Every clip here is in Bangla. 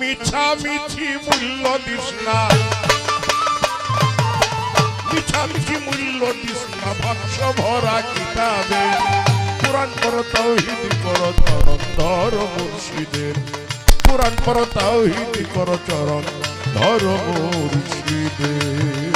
মিছা মিছি মূল্য দিস না। মিছা মিছি মূল্য দিস না, বাক্স ভরা কিতাবে। পুরাণ পর তৌহিদ কর চরণ ধর মুর্শিদের। পুরাণ পর তৌহিদ কর চরণ ধর মুর্শিদের।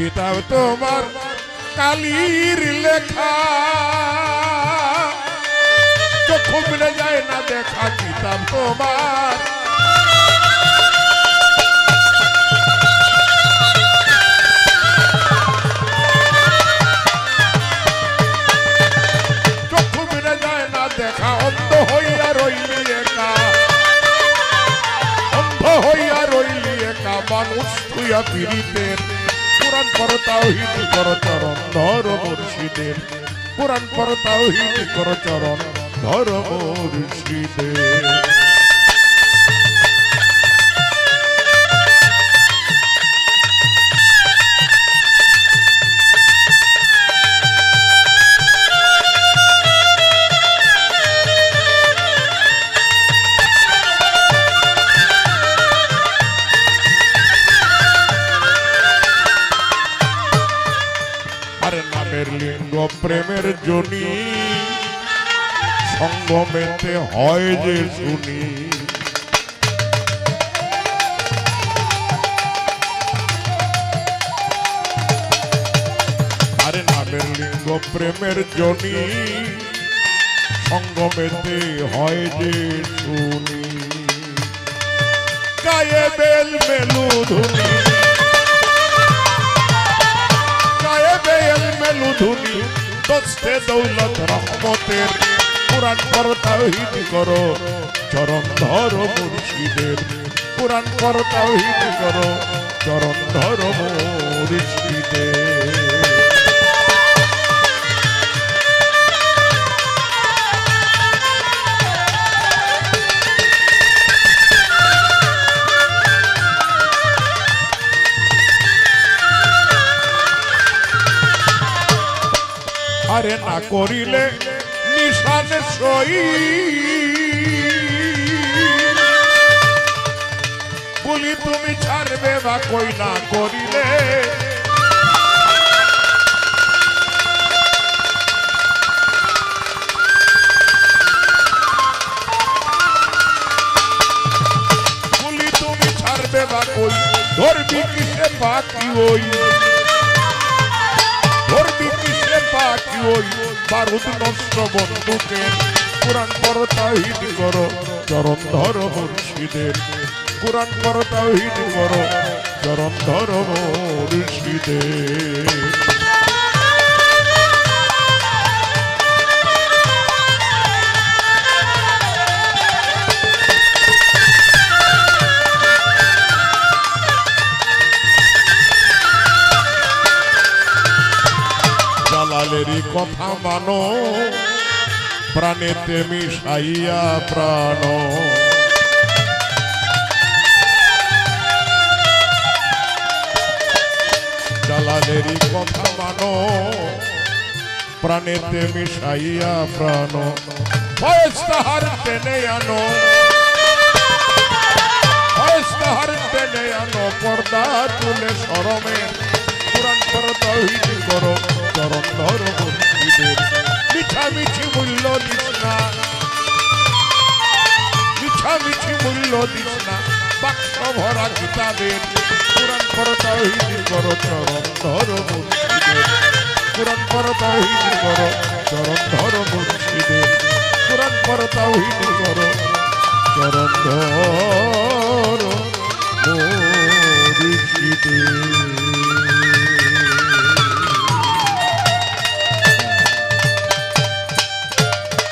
কিতাব তোমার কালির লেখা। চক্ষু মিলে যায় না দেখা কিতাব তোমার। মানুষ তুইয়া পীড়িতের পুরাণ পর তাওহিদ কর চরণ ধর মুর্শিদের। পুরাণ পর তাওহিদ কর চরণ ধর মুর্শিদের। আরে নামের লিঙ্গ প্রেমের জনি। সঙ্গমেতে হয় যে শুনি। আরে নামের লিঙ্গ প্রেমের জনি। সঙ্গমেতে হয় যে শুনি। গায়ে বেল মেলু দস্তে দৌলত রহমতের। পুরাণ পর তাহিদ করো, চরণ ধর মুর্শিদের। পুরাণ পর তাহিদ করো, চরণ ধর মুর্শিদের আরে না করিলে নিশানে সই। বলি, তুমি ছাড়বে বা কই না করিলে? ধরবি কিসে বাকি ওই? ওই বারুদ নষ্ট বন্ধুকে। পুরাণ পর তাহিদ করো, চরণ ধর মুর্শিদের। পুরাণ পর তাহিদ করো, চরণ ধর মুর্শিদের। জালালেরই কথা মানো, প্রাণেতে মিশাইয়া প্রাণ। জালালেরই কথা মানো, প্রাণেতে মিশাইয়া প্রাণ। তাহার টেনে আনো তাহার টেনে আনো, পর্দা তুলে সরমের মূল্য দিস না বাক্স ভরা গীতাদের পুরাণ করো তহিদি করো চরণ ধর মুর্শিদের পুরাণ করো তহিদি করো চরণ ধর মুর্শিদের পুরাণ করো তহিদি করো চরণ ধর